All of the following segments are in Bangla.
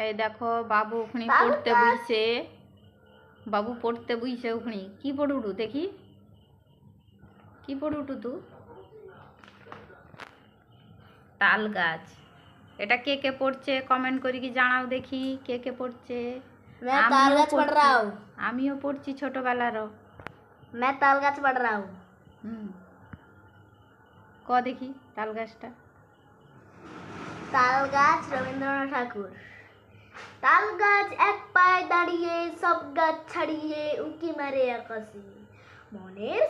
এই দেখো বাবু ওখানে বাবু পড়তে তার- বুঝছে বাবু পড়তে বুঝছে ওখানে কি পড়ুটু দেখি কি পড়ুটু তু তাল গাছ এটা কে কে পড়ছে কমেন্ট করে কি জানাও দেখি কে কে পড়ছে मैं আমিও ताल गाछ पढ़ পড়ছি। रहा हूँ আমিও পড়ছি ছোটবেলারও मैं ताल गाछ पढ़ रहा हूँ হুম ক দেখি তাল গাছটা তাল গাছ রবীন্দ্রনাথ ঠাকুর তাল গাছ এক পায়ে দাঁড়িয়ে সব গাছ ছাড়িয়ে উঁকি মারে আকাশে। মনের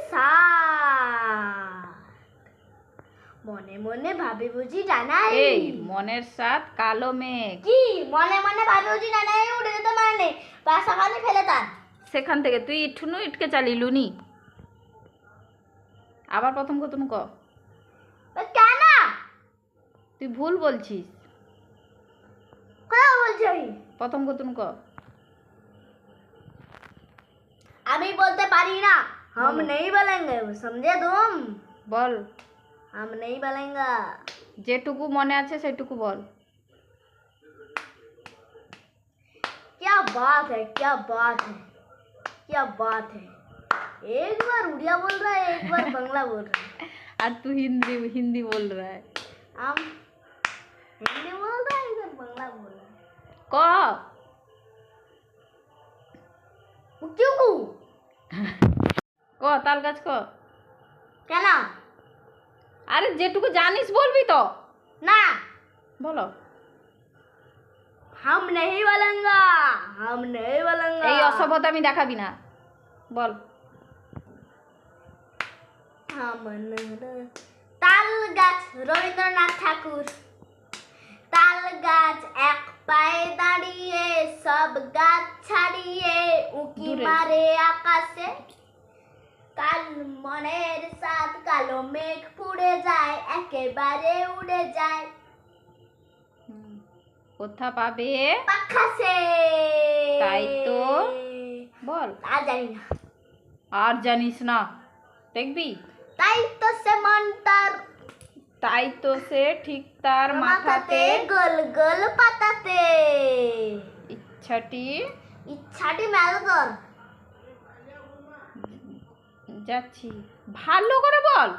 মনে মনে ভাবে বুঝি জানাই এই মনের সাথ কালো মেঘ। কি? মনে মনে ভাবে বুঝি জানাই উঠে যেতে মানে খালি ফেলে তার। সেখান থেকে তুই ইঠুনু ইটকে চালিলু নি আবার প্রথম কতন ক। কেন? তুই ভুল বলছিস। কথা বলছি আমি প্রথম কতন ক আমি বলতে পারি না हम बोलो। नहीं बोलेंगे समझे तुम বল हम नहीं बोलेंगे যেটুকু মনে আছে সেটুকু বল क्या बात है क्या बात है क्या बात है एक बार उड़िया बोल रहा है एक बार बांग्ला बोल रहा है আর তুই হিন্দি হিন্দি বল রা है हम हिंदी बोल रहा है इधर बांग्ला बोल रहा है ক? উকিউকু ক তাল গাছ ক। কেন? আরে যেটুকু জানিস বলবি তো। না। বলো। হাম নেই বলেঙ্গা হাম নেই বলেঙ্গা। এই অসভ্যতা আমি দেখাবি না। বল। তাল গাছ রবীন্দ্রনাথ ঠাকুর। সব গাছ ছাড়িয়ে উকি মারে আকাশে। কাল মনের সাথ কালো মেঘ পুড়ে যায় একেবারে উড়ে যায়। কোথা পাবে? পাখাসে তাই তো। বল। আর জানি না। আর জানিস না। দেখবি? তাই তো সে মন তার। তাই তো সে ঠিক তার মাথাতে। গোল গোল পাতাতে। ইচ্ছাটি? ইচ্ছাটি মেল কর যাচ্ছি। ভালো করে বল।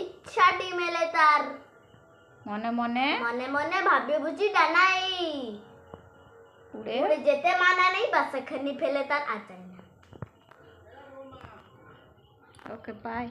ইচ্ছাটি মেলে তার। মনে মনে? মনে মনে ভাবে বুঝি ডানাই উড়ে। উড়ে যেতে মানা নেই বাসাখানি ফেলে তার জানি না। Okay bye